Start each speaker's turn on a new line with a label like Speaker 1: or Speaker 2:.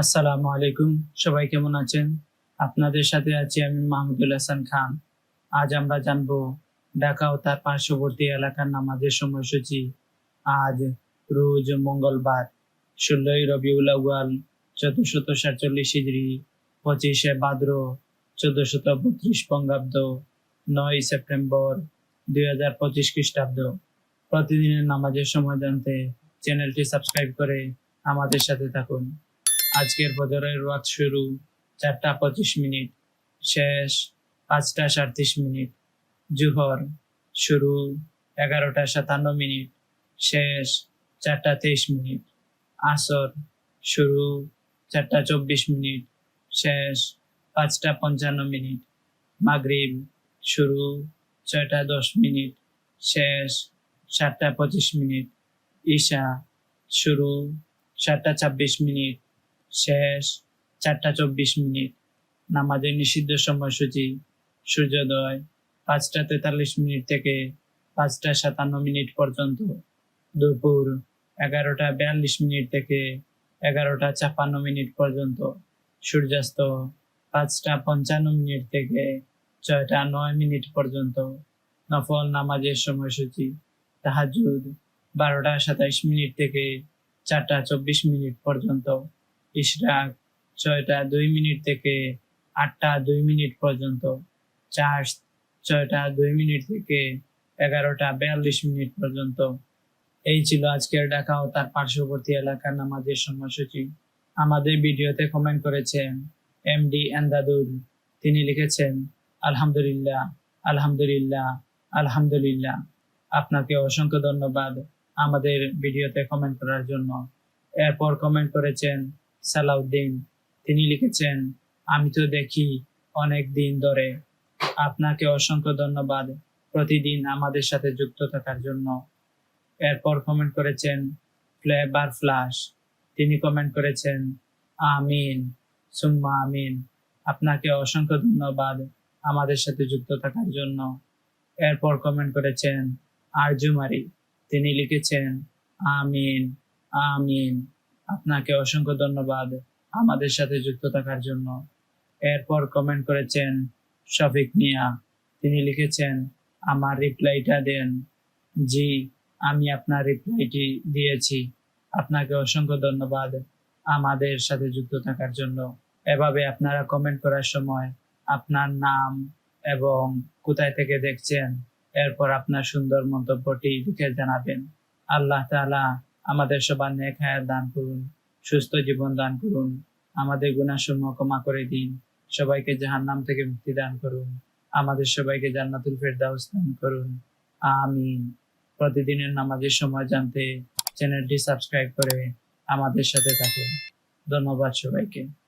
Speaker 1: আসসালামু আলাইকুম। সবাই কেমন আছেন? আপনাদের সাথে আছি আমি মাহমুদুল হাসান খান। আজ আমরা জানব ঢাকা ও তার পার্শ্ববর্তী এলাকার নামাজের সময়সূচি। আজ রোজ মঙ্গলবার, ষোলোই রবিউল আউয়াল চোদ্দশত সাতচল্লিশ হিজড়ি পঁচিশে ভাদ্র চোদ্দশত বত্রিশ বঙ্গাব্দ, নয় সেপ্টেম্বর, দুই হাজার পঁচিশ খ্রিস্টাব্দ। প্রতিদিনের নামাজের সময় জানতে চ্যানেলটি সাবস্ক্রাইব করে আমাদের সাথে থাকুন। আজকের ফজরের ওয়াজ শুরু, চারটা পঁচিশ মিনিট, শেষ পাঁচটা সাঁত্রিশ মিনিট, জুহর শুরু এগারোটা সাতান্ন মিনিট, শেষ চারটা তেইশ মিনিট, আসর শুরু চারটা চব্বিশ মিনিট, শেষ পাঁচটা পঞ্চান্ন মিনিট, মাগরিব শুরু ছয়টা দশ মিনিট, শেষ সাতটা পঁচিশ মিনিট, ঈশা শুরু সাতটা ছাব্বিশ মিনিট শেষ, চারটা চব্বিশ মিনিট। নামাজের নিষিদ্ধ সময়সূচি, সূর্যোদয়, পাঁচটা তেতাল্লিশ মিনিট থেকে পাঁচটা সাতান্ন মিনিট পর্যন্ত। দুপুর এগারোটা বিয়াল্লিশ মিনিট থেকে এগারোটা ছাপ্পান্ন মিনিট পর্যন্ত। সূর্যাস্ত পাঁচটা পঞ্চান্ন মিনিট থেকে ছয়টা নয় মিনিট পর্যন্ত। নফল নামাজের সময়সূচি তাহাজুদ বারোটা সাতাইশ মিনিট থেকে চারটা চব্বিশ মিনিট পর্যন্ত। ইশরাক ছয়টা দুই মিনিট থেকে আটটা দুই মিনিট পর্যন্ত চার্জ ছয়টা দুই মিনিট থেকে এগারোটা বিয়াল্লিশ মিনিট পর্যন্ত। এই ছিল আজকের ঢাকা ও তার পার্শ্ববর্তী এলাকার নামাজের সময়সূচি। আমাদের ভিডিওতে কমেন্ট করেছেন এম ডি এন্দাদুল তিনি লিখেছেন, আলহামদুলিল্লাহ আলহামদুলিল্লাহ আলহামদুলিল্লাহ। আপনাকে অসংখ্য ধন্যবাদ আমাদের ভিডিওতে কমেন্ট করার জন্য। এরপর কমেন্ট করেছেন সালাউদ্দিন, তিনি লিখেছেন, আমি তো দেখি অনেক দিন ধরে আপনাকে অসংখ্য ধন্যবাদ প্রতিদিন আমাদের সাথে যুক্ত থাকার জন্য। এরপর কমেন্ট করেছেন, ফ্লেভার ফ্লাশ। তিনি কমেন্ট করেছেন, আমিন, সুম্মা আমিন, আপনাকে অসংখ্য ধন্যবাদ আমাদের সাথে যুক্ত থাকার জন্য। এরপর কমেন্ট করেছেন আরজুমারি তিনি লিখেছেন, আমিন আমিন। আপনাকে অসংখ্য ধন্যবাদ আমাদের সাথে যুক্ত থাকার জন্য। এরপর কমেন্ট করেছেন শফিক মিয়া। তিনি লিখেছেন, আমার রিপ্লাইটা দেন। জি, আমি আপনার রিপ্লাইটি দিয়েছি। আপনাকে অসংখ্য ধন্যবাদ আমাদের সাথে যুক্ত থাকার জন্য। এভাবে আপনারা কমেন্ট করার সময় আপনার নাম এবং কোথায় থেকে দেখছেন, এরপর আপনার সুন্দর মন্তব্যটি লিখে জানাবেন। আল্লাহ তাআলা আমাদের সবার নেক হায়াত দান করুন, সুস্থ জীবন দান করুন, আমাদের গুণাসমূহ ক্ষমা করে দিন, সবাইকে জাহান্নাম থেকে মুক্তি দান করুন, আমাদের সবাইকে জান্নাতুল ফেরদাউস দান করুন, আমিন। প্রতিদিনের নামাজের সময় জানতে চ্যানেলটি সাবস্ক্রাইব করে আমাদের সাথে থাকুন। ধন্যবাদ সবাইকে।